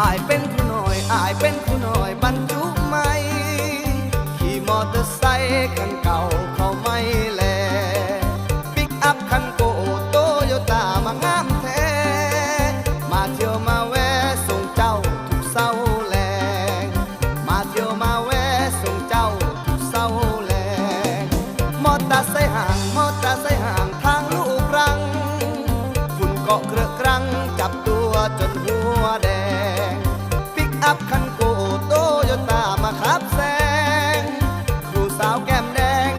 อายเป็นผู้น้อยอายเป็นผู้น้อยบรรจุไม่ขี่มอเตอร์ไซค์คันเก่าเขาไม่แลปิกอัพคันโกโตโยต้ามางามแท้ มาเที่ยวมาแวะส่งเจ้าทุกเศร้าแลง มาเที่ยวมาแวะส่งเจ้าทุกเศร้าแลง มอเตอร์ไซค์ห่างมอเตอร์ไซค์ห่างทางลูกรังฝุ่นเกาะเกลือกรัง